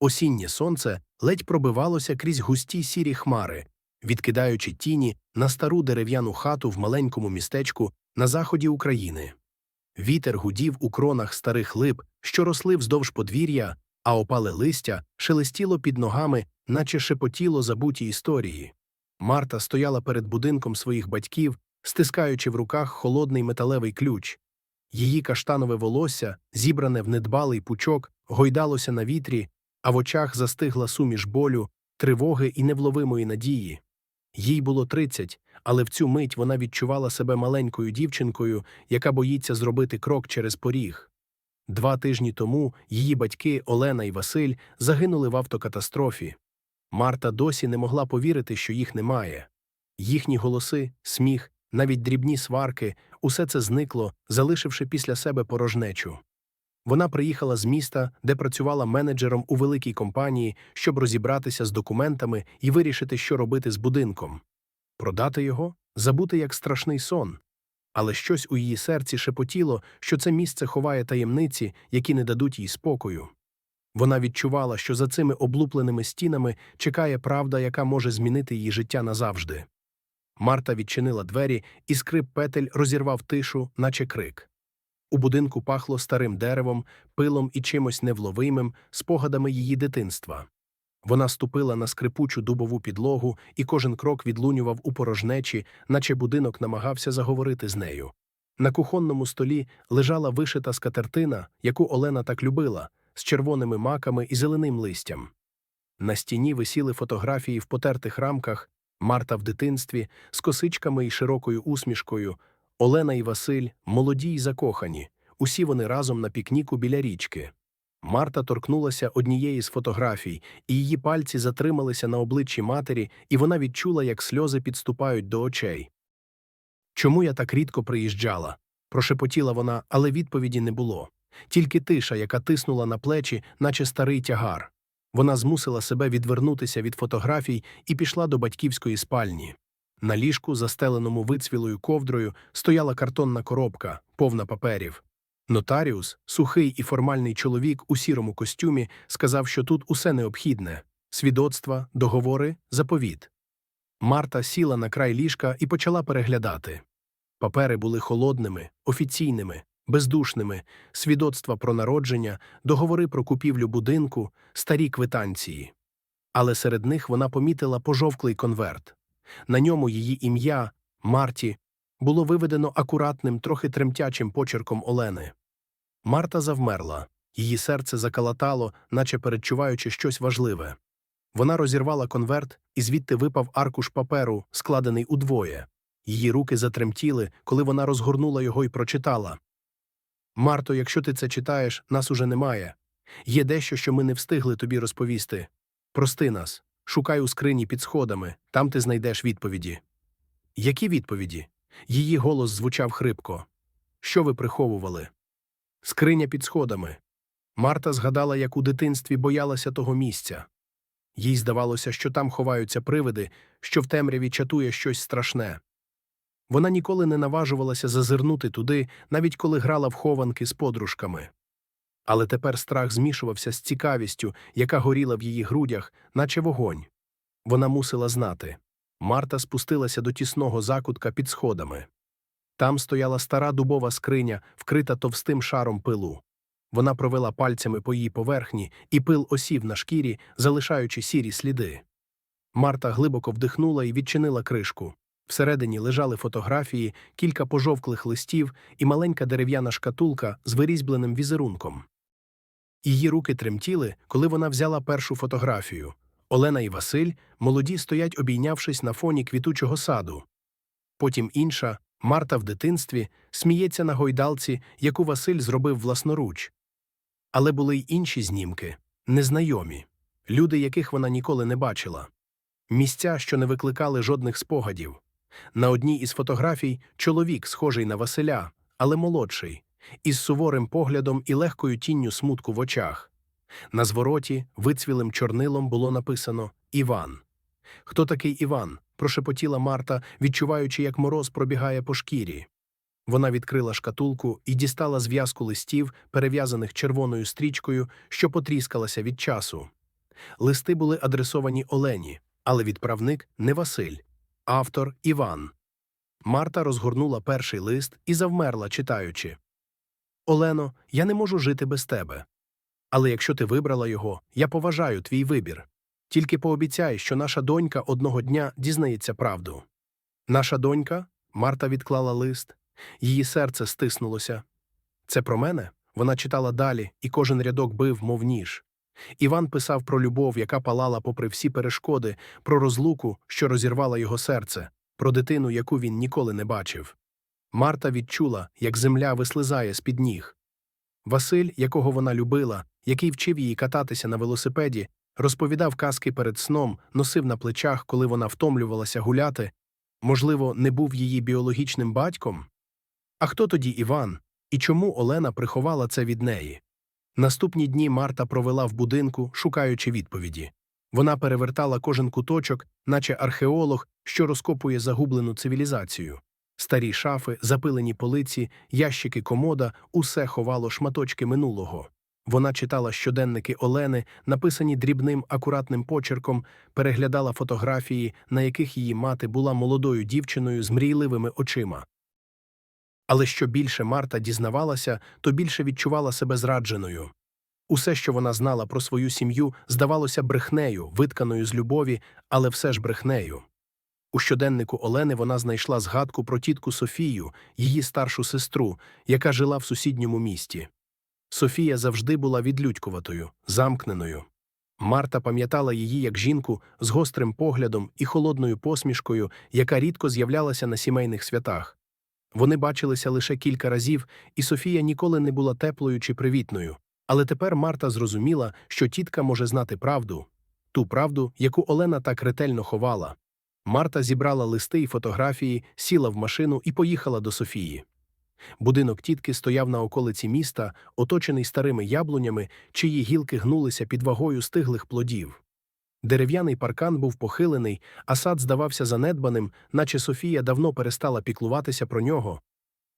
Осіннє сонце ледь пробивалося крізь густі сірі хмари, відкидаючи тіні на стару дерев'яну хату в маленькому містечку на заході України. Вітер гудів у кронах старих лип, що росли вздовж подвір'я, а опале листя шелестіло під ногами, наче шепотіло забуті історії. Марта стояла перед будинком своїх батьків, стискаючи в руках холодний металевий ключ. Її каштанове волосся, зібране в недбалий пучок, гойдалося на вітрі, а в очах застигла суміш болю, тривоги і невловимої надії. Їй було тридцять, але в цю мить вона відчувала себе маленькою дівчинкою, яка боїться зробити крок через поріг. Два тижні тому її батьки Олена і Василь загинули в автокатастрофі. Марта досі не могла повірити, що їх немає. Їхні голоси, сміх, навіть дрібні сварки усе це зникло, залишивши після себе порожнечу. Вона приїхала з міста, де працювала менеджером у великій компанії, щоб розібратися з документами і вирішити, що робити з будинком. Продати його, забути як страшний сон. Але щось у її серці шепотіло, що це місце ховає таємниці, які не дадуть їй спокою. Вона відчувала, що за цими облупленими стінами чекає правда, яка може змінити її життя назавжди. Марта відчинила двері, і скрип петель розірвав тишу, наче крик. У будинку пахло старим деревом, пилом і чимось невловимим, спогадами її дитинства. Вона ступила на скрипучу дубову підлогу, і кожен крок відлунював у порожнечі, наче будинок намагався заговорити з нею. На кухонному столі лежала вишита скатертина, яку Олена так любила, з червоними маками і зеленим листям. На стіні висіли фотографії в потертих рамках Марта в дитинстві, з косичками і широкою усмішкою, Олена і Василь, молоді й закохані, усі вони разом на пікніку біля річки. Марта торкнулася однієї з фотографій, і її пальці затрималися на обличчі матері, і вона відчула, як сльози підступають до очей. Чому я так рідко приїжджала? прошепотіла вона, але відповіді не було. Тільки тиша, яка тиснула на плечі, наче старий тягар. Вона змусила себе відвернутися від фотографій і пішла до батьківської спальні. На ліжку, застеленому вицвілою ковдрою, стояла картонна коробка, повна паперів. Нотаріус, сухий і формальний чоловік у сірому костюмі, сказав, що тут усе необхідне свідоцтва, договори, заповіт. Марта сіла на край ліжка і почала переглядати. Папери були холодними, офіційними, бездушними, свідоцтва про народження, договори про купівлю будинку, старі квитанції. Але серед них вона помітила пожовклий конверт. На ньому її ім'я, Марті, було виведено акуратним, трохи тремтячим почерком Олени. Марта завмерла, її серце закалатало, наче передчуваючи щось важливе. Вона розірвала конверт, і звідти випав аркуш паперу, складений удвоє. Її руки затремтіли, коли вона розгорнула його і прочитала. Марто, якщо ти це читаєш, нас уже немає. Є дещо, що ми не встигли тобі розповісти. Прости нас, шукай у скрині під сходами, там ти знайдеш відповіді. Які відповіді? Її голос звучав хрипко. Що ви приховували? Скриня під сходами. Марта згадала, як у дитинстві боялася того місця. Їй здавалося, що там ховаються привиди, що в темряві чатує щось страшне. Вона ніколи не наважувалася зазирнути туди, навіть коли грала в хованки з подружками. Але тепер страх змішувався з цікавістю, яка горіла в її грудях, наче вогонь. Вона мусила знати. Марта спустилася до тісного закутка під сходами. Там стояла стара дубова скриня, вкрита товстим шаром пилу. Вона провела пальцями по її поверхні, і пил осів на шкірі, залишаючи сірі сліди. Марта глибоко вдихнула і відчинила кришку. Всередині лежали фотографії, кілька пожовклих листів і маленька дерев'яна шкатулка з вирізьбленим візерунком. Її руки тремтіли, коли вона взяла першу фотографію. Олена і Василь молоді стоять, обійнявшись на фоні квітучого саду. Потім інша, Марта в дитинстві, сміється на гойдалці, яку Василь зробив власноруч. Але були й інші знімки незнайомі, люди, яких вона ніколи не бачила. Місця, що не викликали жодних спогадів. На одній із фотографій чоловік, схожий на Василя, але молодший, із суворим поглядом і легкою тінню смутку в очах. На звороті вицвілим чорнилом було написано Іван. Хто такий Іван? прошепотіла Марта, відчуваючи, як мороз пробігає по шкірі. Вона відкрила шкатулку і дістала зв'язку листів, перев'язаних червоною стрічкою, що потріскалася від часу. Листи були адресовані Олені, але відправник не Василь, автор Іван. Марта розгорнула перший лист і завмерла, читаючи. Олено, я не можу жити без тебе. Але якщо ти вибрала його, я поважаю твій вибір. Тільки пообіцяй, що наша донька одного дня дізнається правду. Наша донька? Марта відклала лист. Її серце стиснулося. Це про мене? Вона читала далі, і кожен рядок бив, мов ніж. Іван писав про любов, яка палала попри всі перешкоди, про розлуку, що розірвала його серце, про дитину, яку він ніколи не бачив. Марта відчула, як земля вислизає з-під ніг. Василь, якого вона любила, який вчив її кататися на велосипеді, розповідав казки перед сном, носив на плечах, коли вона втомлювалася гуляти, можливо, не був її біологічним батьком? А хто тоді Іван? І чому Олена приховала це від неї? Наступні дні Марта провела в будинку, шукаючи відповіді. Вона перевертала кожен куточок, наче археолог, що розкопує загублену цивілізацію. Старі шафи, запилені полиці, ящики комода усе ховало шматочки минулого. Вона читала щоденники Олени, написані дрібним акуратним почерком, переглядала фотографії, на яких її мати була молодою дівчиною з мрійливими очима. Але що більше Марта дізнавалася, то більше відчувала себе зрадженою. Усе, що вона знала про свою сім'ю, здавалося брехнею, витканою з любові, але все ж брехнею. У щоденнику Олени вона знайшла згадку про тітку Софію, її старшу сестру, яка жила в сусідньому місті. Софія завжди була відлюдькуватою, замкненою. Марта пам'ятала її як жінку з гострим поглядом і холодною посмішкою, яка рідко з'являлася на сімейних святах. Вони бачилися лише кілька разів, і Софія ніколи не була теплою чи привітною. Але тепер Марта зрозуміла, що тітка може знати правду, ту правду, яку Олена так ретельно ховала. Марта зібрала листи і фотографії, сіла в машину і поїхала до Софії. Будинок тітки стояв на околиці міста, оточений старими яблунями, чиї гілки гнулися під вагою стиглих плодів. Дерев'яний паркан був похилений, а сад здавався занедбаним, наче Софія давно перестала піклуватися про нього.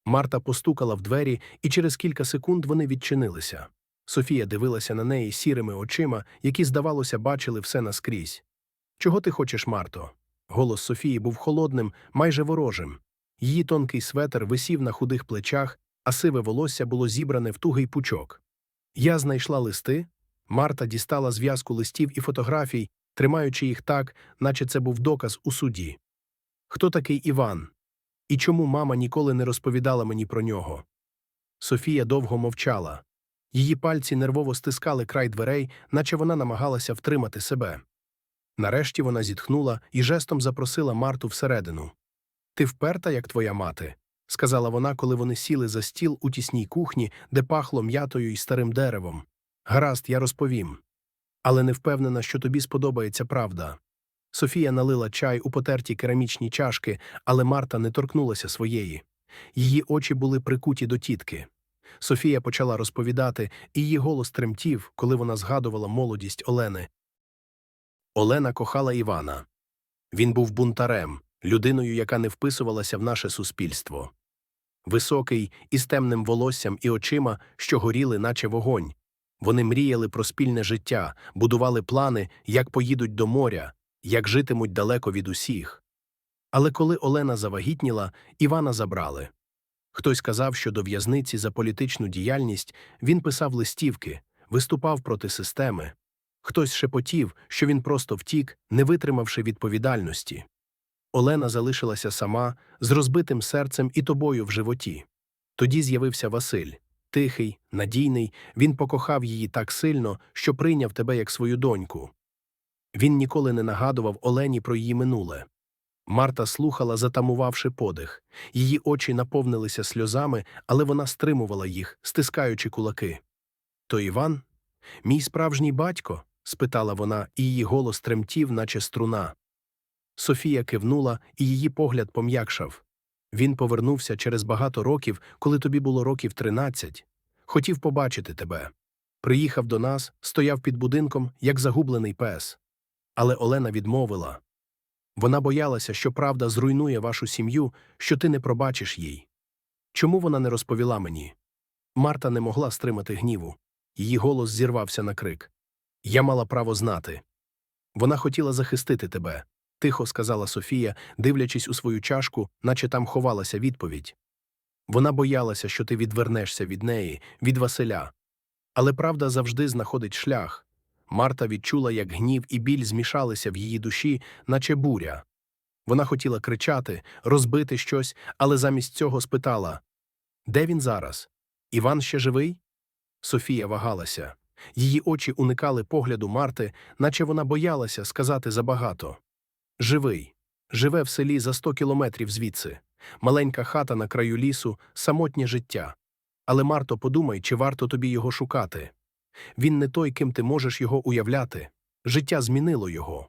Марта постукала в двері, і через кілька секунд вони відчинилися. Софія дивилася на неї сірими очима, які, здавалося, бачили все наскрізь. Чого ти хочеш, Марто? Голос Софії був холодним, майже ворожим. Її тонкий светр висів на худих плечах, а сиве волосся було зібране в тугий пучок. Я знайшла листи. Марта дістала зв'язку листів і фотографій, тримаючи їх так, наче це був доказ у суді. Хто такий Іван? І чому мама ніколи не розповідала мені про нього? Софія довго мовчала. Її пальці нервово стискали край дверей, наче вона намагалася втримати себе. Нарешті вона зітхнула і жестом запросила Марту всередину. Ти вперта, як твоя мати, сказала вона, коли вони сіли за стіл у тісній кухні, де пахло м'ятою і старим деревом. Гаразд, я розповім. Але не впевнена, що тобі сподобається правда. Софія налила чай у потерті керамічні чашки, але Марта не торкнулася своєї. Її очі були прикуті до тітки. Софія почала розповідати, і її голос тремтів, коли вона згадувала молодість Олени. Олена кохала Івана. Він був бунтарем, людиною, яка не вписувалася в наше суспільство. Високий, із темним волоссям і очима, що горіли, наче вогонь. Вони мріяли про спільне життя, будували плани, як поїдуть до моря, як житимуть далеко від усіх. Але коли Олена завагітніла, Івана забрали. Хтось казав, що до в'язниці за політичну діяльність він писав листівки, виступав проти системи. Хтось шепотів, що він просто втік, не витримавши відповідальності. Олена залишилася сама, з розбитим серцем і тобою в животі. Тоді з'явився Василь. Тихий, надійний, він покохав її так сильно, що прийняв тебе як свою доньку. Він ніколи не нагадував Олені про її минуле. Марта слухала, затамувавши подих. Її очі наповнилися сльозами, але вона стримувала їх, стискаючи кулаки. То Іван? Мій справжній батько? Спитала вона, і її голос тремтів, наче струна. Софія кивнула, і її погляд пом'якшав. Він повернувся через багато років, коли тобі було років тринадцять. Хотів побачити тебе. Приїхав до нас, стояв під будинком, як загублений пес. Але Олена відмовила. Вона боялася, що правда зруйнує вашу сім'ю, що ти не пробачиш їй. Чому вона не розповіла мені? Марта не могла стримати гніву. Її голос зірвався на крик. Я мала право знати. Вона хотіла захистити тебе, тихо сказала Софія, дивлячись у свою чашку, наче там ховалася відповідь. Вона боялася, що ти відвернешся від неї, від Василя. Але правда завжди знаходить шлях. Марта відчула, як гнів і біль змішалися в її душі, наче буря. Вона хотіла кричати, розбити щось, але замість цього спитала Де він зараз? Іван ще живий? Софія вагалася. Її очі уникали погляду Марти, наче вона боялася сказати забагато. Живий. Живе в селі за сто кілометрів звідси. Маленька хата на краю лісу, самотнє життя. Але, Марто, подумай, чи варто тобі його шукати. Він не той, ким ти можеш його уявляти. Життя змінило його.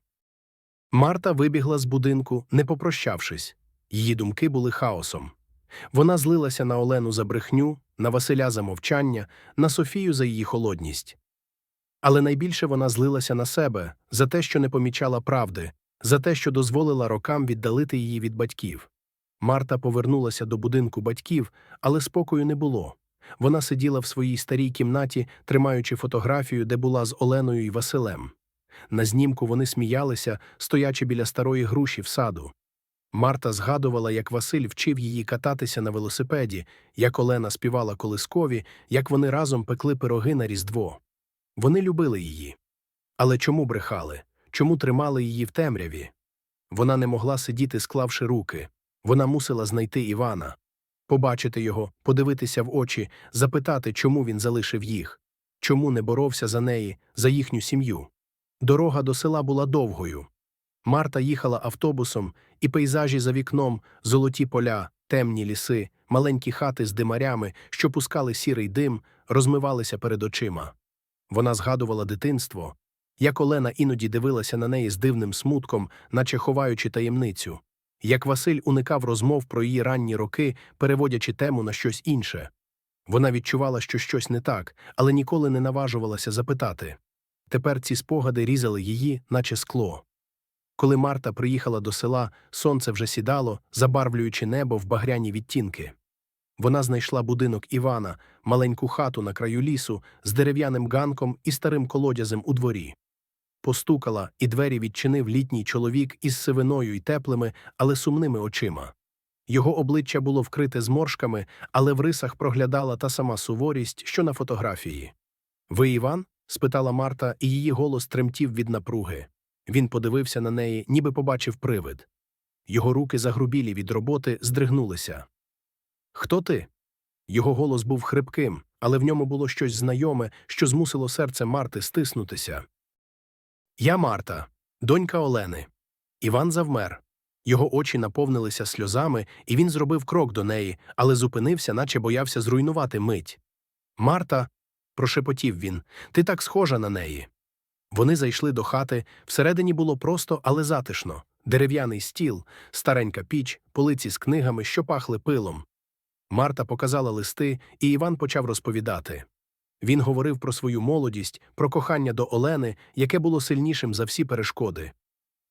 Марта вибігла з будинку, не попрощавшись. Її думки були хаосом. Вона злилася на Олену за брехню, на Василя за мовчання, на Софію за її холодність. Але найбільше вона злилася на себе за те, що не помічала правди, за те, що дозволила рокам віддалити її від батьків. Марта повернулася до будинку батьків, але спокою не було. Вона сиділа в своїй старій кімнаті, тримаючи фотографію, де була з Оленою і Василем. На знімку вони сміялися, стоячи біля старої груші в саду. Марта згадувала, як Василь вчив її кататися на велосипеді, як Олена співала колискові, як вони разом пекли пироги на Різдво. Вони любили її. Але чому брехали? Чому тримали її в темряві? Вона не могла сидіти, склавши руки. Вона мусила знайти Івана, побачити його, подивитися в очі, запитати, чому він залишив їх, чому не боровся за неї, за їхню сім'ю. Дорога до села була довгою. Марта їхала автобусом, і пейзажі за вікном, золоті поля, темні ліси, маленькі хати з димарями, що пускали сірий дим, розмивалися перед очима. Вона згадувала дитинство, як Олена іноді дивилася на неї з дивним смутком, наче ховаючи таємницю, як Василь уникав розмов про її ранні роки, переводячи тему на щось інше. Вона відчувала, що щось не так, але ніколи не наважувалася запитати. Тепер ці спогади різали її, наче скло. Коли Марта приїхала до села, сонце вже сідало, забарвлюючи небо в багряні відтінки. Вона знайшла будинок Івана, маленьку хату на краю лісу з дерев'яним ганком і старим колодязем у дворі. Постукала, і двері відчинив літній чоловік із сивиною й теплими, але сумними очима. Його обличчя було вкрите зморшками, але в рисах проглядала та сама суворість, що на фотографії. Ви Іван? спитала Марта, і її голос тремтів від напруги. Він подивився на неї, ніби побачив привид. Його руки, загрубілі від роботи, здригнулися. Хто ти? Його голос був хрипким, але в ньому було щось знайоме, що змусило серце Марти стиснутися. Я Марта, донька Олени. Іван завмер. Його очі наповнилися сльозами, і він зробив крок до неї, але зупинився, наче боявся зруйнувати мить. Марта, прошепотів він, ти так схожа на неї. Вони зайшли до хати, всередині було просто, але затишно дерев'яний стіл, старенька піч, полиці з книгами, що пахли пилом. Марта показала листи, і Іван почав розповідати. Він говорив про свою молодість, про кохання до Олени, яке було сильнішим за всі перешкоди,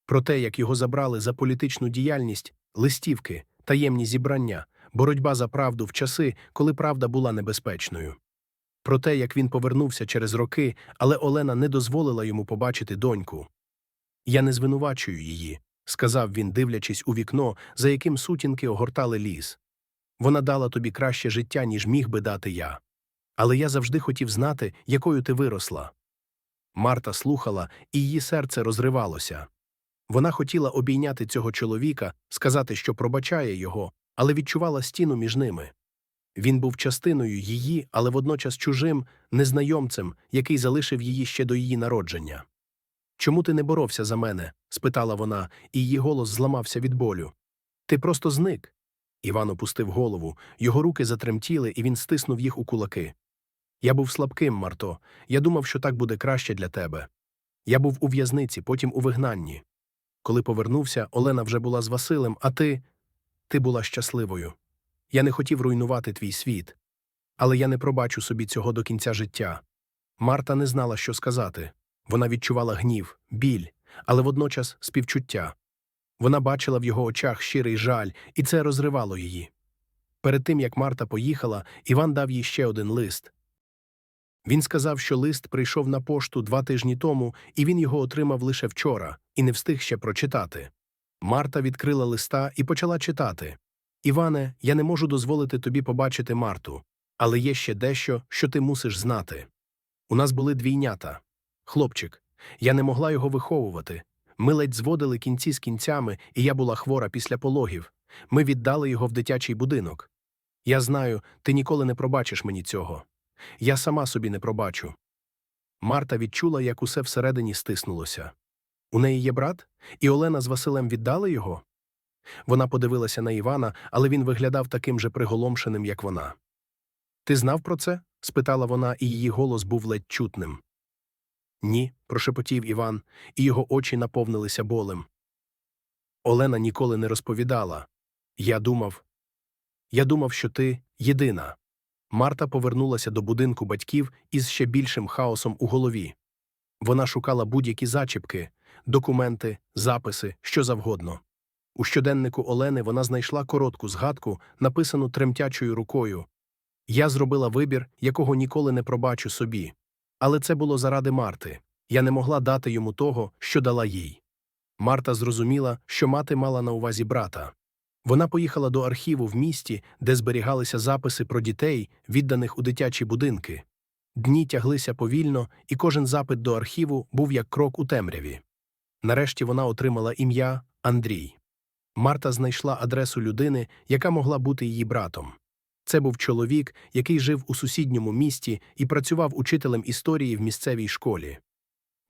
про те, як його забрали за політичну діяльність, листівки, таємні зібрання, боротьба за правду в часи, коли правда була небезпечною. Про те, як він повернувся через роки, але Олена не дозволила йому побачити доньку. Я не звинувачую її, сказав він, дивлячись у вікно, за яким сутінки огортали ліс. Вона дала тобі краще життя, ніж міг би дати я. Але я завжди хотів знати, якою ти виросла. Марта слухала, і її серце розривалося. Вона хотіла обійняти цього чоловіка, сказати, що пробачає його, але відчувала стіну між ними. Він був частиною її, але водночас чужим, незнайомцем, який залишив її ще до її народження. Чому ти не боровся за мене? спитала вона, і її голос зламався від болю. Ти просто зник. Іван опустив голову, його руки затремтіли, і він стиснув їх у кулаки. Я був слабким, Марто. Я думав, що так буде краще для тебе. Я був у в'язниці, потім у вигнанні. Коли повернувся, Олена вже була з Василем, а ти. Ти була щасливою. Я не хотів руйнувати твій світ. Але я не пробачу собі цього до кінця життя. Марта не знала, що сказати. Вона відчувала гнів, біль, але водночас співчуття. Вона бачила в його очах щирий жаль, і це розривало її. Перед тим як Марта поїхала, Іван дав їй ще один лист. Він сказав, що лист прийшов на пошту два тижні тому, і він його отримав лише вчора і не встиг ще прочитати. Марта відкрила листа і почала читати. Іване, я не можу дозволити тобі побачити Марту, але є ще дещо, що ти мусиш знати. У нас були двійнята. Хлопчик, я не могла його виховувати. Ми ледь зводили кінці з кінцями, і я була хвора після пологів. Ми віддали його в дитячий будинок. Я знаю, ти ніколи не пробачиш мені цього. Я сама собі не пробачу. Марта відчула, як усе всередині стиснулося. У неї є брат, і Олена з Василем віддали його. Вона подивилася на Івана, але він виглядав таким же приголомшеним, як вона. Ти знав про це? спитала вона, і її голос був ледь чутним. Ні, прошепотів Іван, і його очі наповнилися болем. Олена ніколи не розповідала. Я думав. Я думав, що ти єдина. Марта повернулася до будинку батьків із ще більшим хаосом у голові. Вона шукала будь-які зачіпки, документи, записи, що завгодно. У щоденнику Олени вона знайшла коротку згадку, написану тремтячою рукою. Я зробила вибір, якого ніколи не пробачу собі. Але це було заради Марти. Я не могла дати йому того, що дала їй. Марта зрозуміла, що мати мала на увазі брата. Вона поїхала до архіву в місті, де зберігалися записи про дітей, відданих у дитячі будинки. Дні тяглися повільно, і кожен запит до архіву був як крок у темряві. Нарешті вона отримала ім'я Андрій. Марта знайшла адресу людини, яка могла бути її братом. Це був чоловік, який жив у сусідньому місті і працював учителем історії в місцевій школі.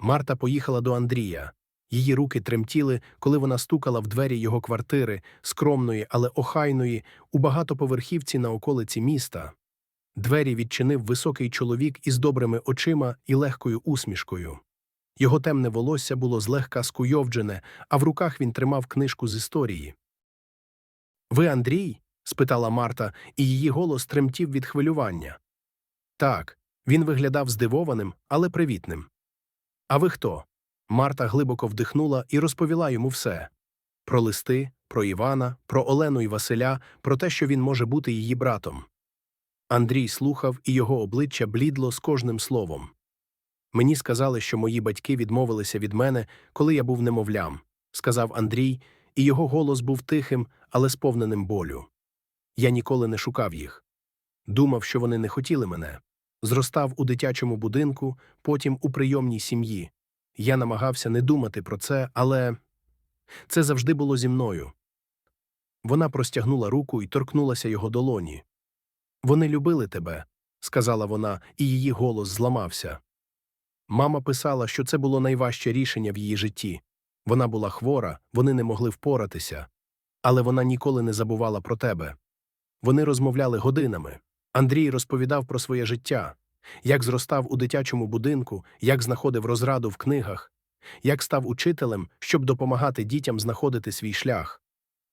Марта поїхала до Андрія. Її руки тремтіли, коли вона стукала в двері його квартири, скромної, але охайної, у багатоповерхівці на околиці міста. Двері відчинив високий чоловік із добрими очима і легкою усмішкою. Його темне волосся було злегка скуйовджене, а в руках він тримав книжку з історії. Ви Андрій? спитала Марта, і її голос тремтів від хвилювання. Так, він виглядав здивованим, але привітним. А ви хто? Марта глибоко вдихнула і розповіла йому все про листи, про Івана, про Олену і Василя, про те, що він може бути її братом. Андрій слухав, і його обличчя блідло з кожним словом. Мені сказали, що мої батьки відмовилися від мене, коли я був немовлям, сказав Андрій, і його голос був тихим, але сповненим болю. Я ніколи не шукав їх. Думав, що вони не хотіли мене. Зростав у дитячому будинку, потім у прийомній сім'ї. Я намагався не думати про це, але це завжди було зі мною. Вона простягнула руку і торкнулася його долоні. Вони любили тебе, сказала вона, і її голос зламався. Мама писала, що це було найважче рішення в її житті. Вона була хвора, вони не могли впоратися. Але вона ніколи не забувала про тебе. Вони розмовляли годинами. Андрій розповідав про своє життя, як зростав у дитячому будинку, як знаходив розраду в книгах, як став учителем, щоб допомагати дітям знаходити свій шлях.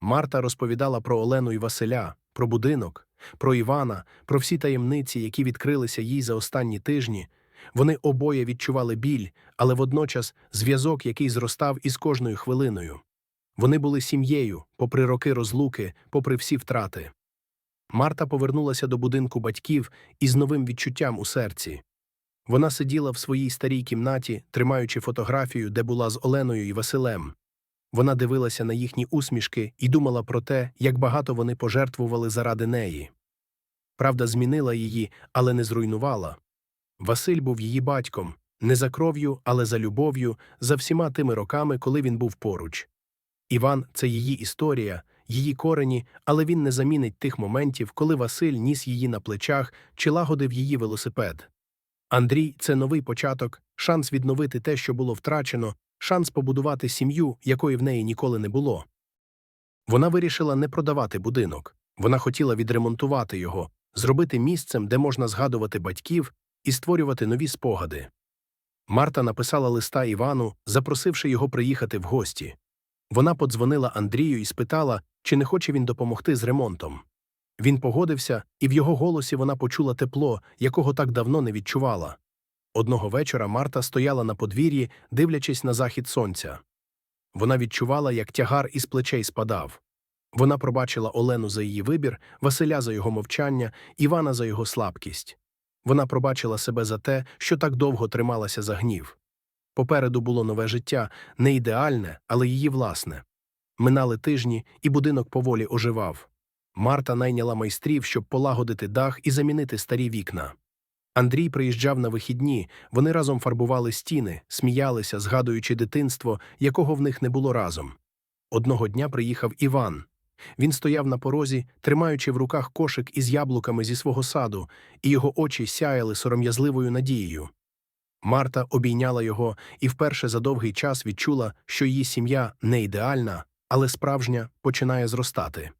Марта розповідала про Олену і Василя, про будинок, про Івана, про всі таємниці, які відкрилися їй за останні тижні. Вони обоє відчували біль, але водночас зв'язок, який зростав із кожною хвилиною. Вони були сім'єю, попри роки розлуки, попри всі втрати. Марта повернулася до будинку батьків із новим відчуттям у серці. Вона сиділа в своїй старій кімнаті, тримаючи фотографію, де була з Оленою і Василем. Вона дивилася на їхні усмішки і думала про те, як багато вони пожертвували заради неї. Правда змінила її, але не зруйнувала. Василь був її батьком, не за кров'ю, але за любов'ю, за всіма тими роками, коли він був поруч. Іван це її історія, її корені, але він не замінить тих моментів, коли Василь ніс її на плечах чи лагодив її велосипед. Андрій це новий початок, шанс відновити те, що було втрачено, шанс побудувати сім'ю, якої в неї ніколи не було. Вона вирішила не продавати будинок. Вона хотіла відремонтувати його, зробити місцем, де можна згадувати батьків і створювати нові спогади. Марта написала листа Івану, запросивши його приїхати в гості. Вона подзвонила Андрію і спитала, чи не хоче він допомогти з ремонтом. Він погодився, і в його голосі вона почула тепло, якого так давно не відчувала. Одного вечора Марта стояла на подвір'ї, дивлячись на захід сонця. Вона відчувала, як тягар із плечей спадав. Вона пробачила Олену за її вибір, Василя за його мовчання, Івана за його слабкість. Вона пробачила себе за те, що так довго трималася за гнів. Попереду було нове життя, не ідеальне, але її власне. Минали тижні, і будинок поволі оживав. Марта найняла майстрів, щоб полагодити дах і замінити старі вікна. Андрій приїжджав на вихідні, вони разом фарбували стіни, сміялися, згадуючи дитинство, якого в них не було разом. Одного дня приїхав Іван. Він стояв на порозі, тримаючи в руках кошик із яблуками зі свого саду, і його очі сяяли сором'язливою надією. Марта обійняла його і вперше за довгий час відчула, що її сім'я не ідеальна, але справжня починає зростати.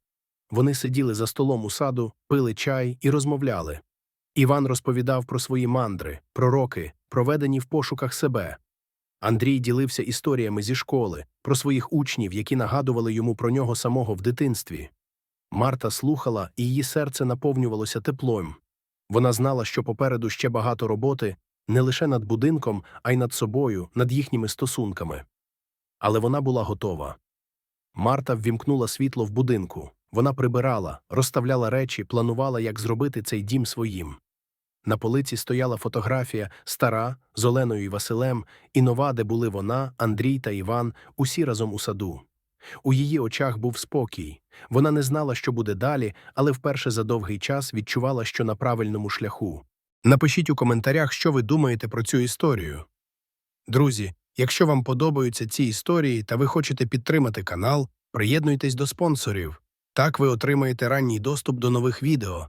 Вони сиділи за столом у саду, пили чай і розмовляли. Іван розповідав про свої мандри, пророки, проведені в пошуках себе. Андрій ділився історіями зі школи, про своїх учнів, які нагадували йому про нього самого в дитинстві. Марта слухала, і її серце наповнювалося теплом. Вона знала, що попереду ще багато роботи не лише над будинком, а й над собою, над їхніми стосунками. Але вона була готова. Марта ввімкнула світло в будинку. Вона прибирала, розставляла речі, планувала, як зробити цей дім своїм. На полиці стояла фотографія стара з Оленою і Василем, і нова, де були вона, Андрій та Іван, усі разом у саду. У її очах був спокій. Вона не знала, що буде далі, але вперше за довгий час відчувала, що на правильному шляху. Напишіть у коментарях, що ви думаєте про цю історію. Друзі, якщо вам подобаються ці історії та ви хочете підтримати канал, приєднуйтесь до спонсорів. Так ви отримаєте ранній доступ до нових відео.